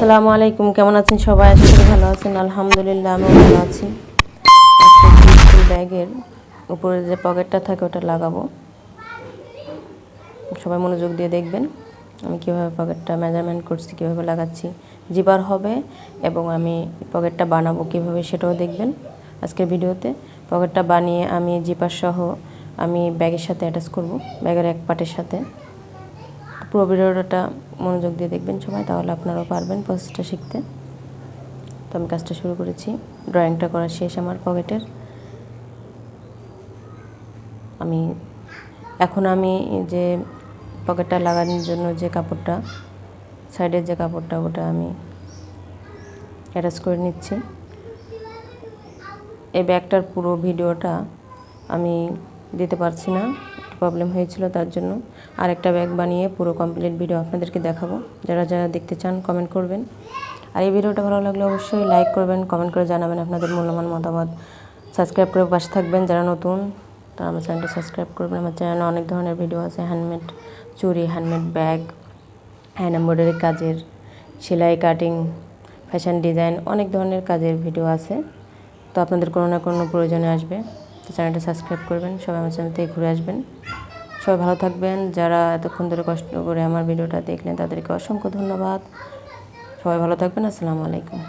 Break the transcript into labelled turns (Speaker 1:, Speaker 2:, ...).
Speaker 1: আসসালামু আলাইকুম, কেমন আছেন সবাই? আশা করি ভালো আছেন। আলহামদুলিল্লাহ, আমিও ভালো আছি। ব্যাগের উপরে যে পকেটটা থাকে, ওটা লাগাবো। সবাই মনোযোগ দিয়ে দেখবেন আমি কীভাবে পকেটটা মেজারমেন্ট করছি, কীভাবে লাগাচ্ছি। জিবার হবে এবং আমি পকেটটা বানাবো কীভাবে সেটাও দেখবেন আজকের ভিডিওতে। পকেটটা বানিয়ে আমি জিপার সহ আমি ব্যাগের সাথে অ্যাটাচ করব, ব্যাগের এক পাটের সাথে। পুরো ভিডিওটা মনোযোগ দিয়ে দেখবেন সবাই, তাহলে আপনারাও পারবেন প্রসেসটা শিখতে। তো আমি কাজটা শুরু করেছি। ড্রয়িংটা করা শেষ আমার পকেটের। আমি, এখন আমি যে পকেটটা লাগানোর জন্য যে কাপড়টা সাইডের যে কাপড়টা, ওটা আমি অ্যাটাচ করে নিচ্ছি। এই ব্যাগটার পুরো ভিডিওটা আমি দিতে পারছি না প্রবলেম হয়েছিল তার জন্য। আরেকটা ব্যাগ বানিয়ে পুরো কমপ্লিট ভিডিও আপনাদেরকে দেখাবো। যারা যারা দেখতে চান কমেন্ট করবেন। আর এই ভিডিওটা ভালো লাগলে অবশ্যই লাইক করবেন কমেন্ট করে জানাবেন আপনাদের মূল্যবান মতামত। সাবস্ক্রাইব করে পাশে থাকবেন যারা নতুন, তারা আমার চ্যানেলটা সাবস্ক্রাইব করবেন। আমার চ্যানেলে অনেক ধরনের ভিডিও আছে হ্যান্ডমেড চুরি হ্যান্ডমেড ব্যাগ হ্যান্ড এমব্রয়ডারি কাজের, সেলাই কাটিং ফ্যাশন ডিজাইন অনেক ধরনের কাজের ভিডিও আছে। তো আপনাদের কোনো না কোনো প্রয়োজনে আসবে। তো চ্যানেলটা সাবস্ক্রাইব করবেন, সবাই আমার চ্যানেল থেকে ঘুরে আসবেন। সবাই ভালো থাকবেন, যারা এতক্ষণ ধরে কষ্ট করে আমার ভিডিওটা দেখলেন তাদেরকে অসংখ্য ধন্যবাদ। সবাই ভালো থাকবেন, আসসালামু আলাইকুম।